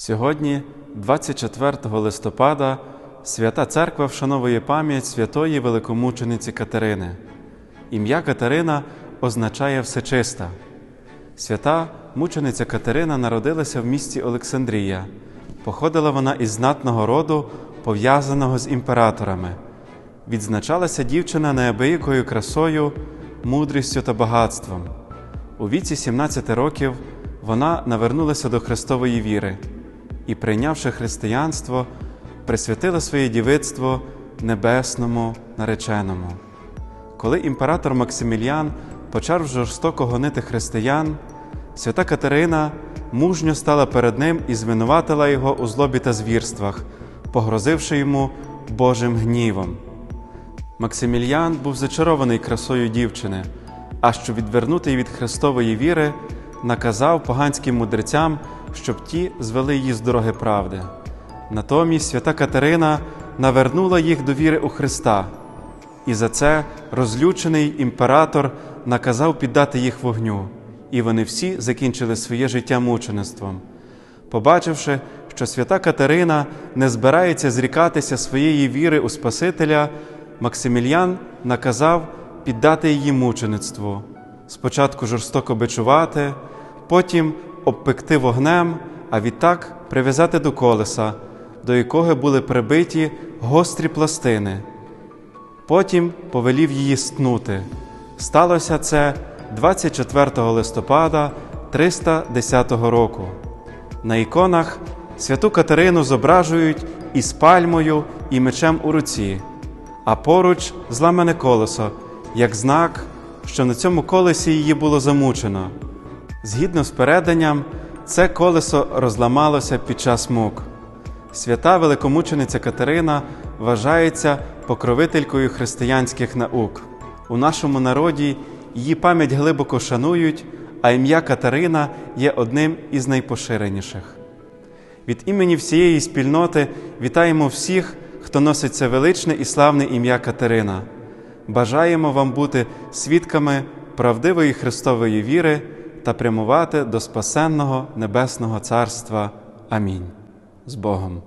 Сьогодні, 24 листопада, Свята Церква вшановує пам'ять святої великомучениці Катерини. Ім'я Катерина означає всечиста. Свята мучениця Катерина народилася в місті Олександрія. Походила вона із знатного роду, пов'язаного з імператорами. Відзначалася дівчина неабиякою красою, мудрістю та багатством. У віці 17 років вона навернулася до Христової віри і, прийнявши християнство, присвятила своє дівицтво небесному нареченому. Коли імператор Максиміліан почав жорстоко гонити християн, свята Катерина мужньо стала перед ним і звинуватила його у злобі та звірствах, погрозивши йому Божим гнівом. Максиміліан був зачарований красою дівчини, а щоб відвернути її від Христової віри, наказав поганським мудрецям, щоб ті звели її з дороги правди. Натомість свята Катерина навернула їх до віри у Христа, і за це розлючений імператор наказав піддати їх вогню, і вони всі закінчили своє життя мучеництвом. Побачивши, що свята Катерина не збирається зрікатися своєї віри у Спасителя, Максиміліан наказав піддати її мучеництву, спочатку жорстоко бичувати, потім обпекти вогнем, а відтак прив'язати до колеса, до якого були прибиті гострі пластини. Потім повелів її стнути. Сталося це 24 листопада 310 року. На іконах святу Катерину зображують із пальмою і мечем у руці, а поруч зламане колесо, як знак, що на цьому колесі її було замучено. Згідно з переданням, це колесо розламалося під час мук. Свята великомучениця Катерина вважається покровителькою християнських наук. У нашому народі її пам'ять глибоко шанують, а ім'я Катерина є одним із найпоширеніших. Від імені всієї спільноти вітаємо всіх, хто носить це величне і славне ім'я Катерина. Бажаємо вам бути свідками правдивої Христової віри та прямувати до спасенного Небесного Царства. Амінь. З Богом.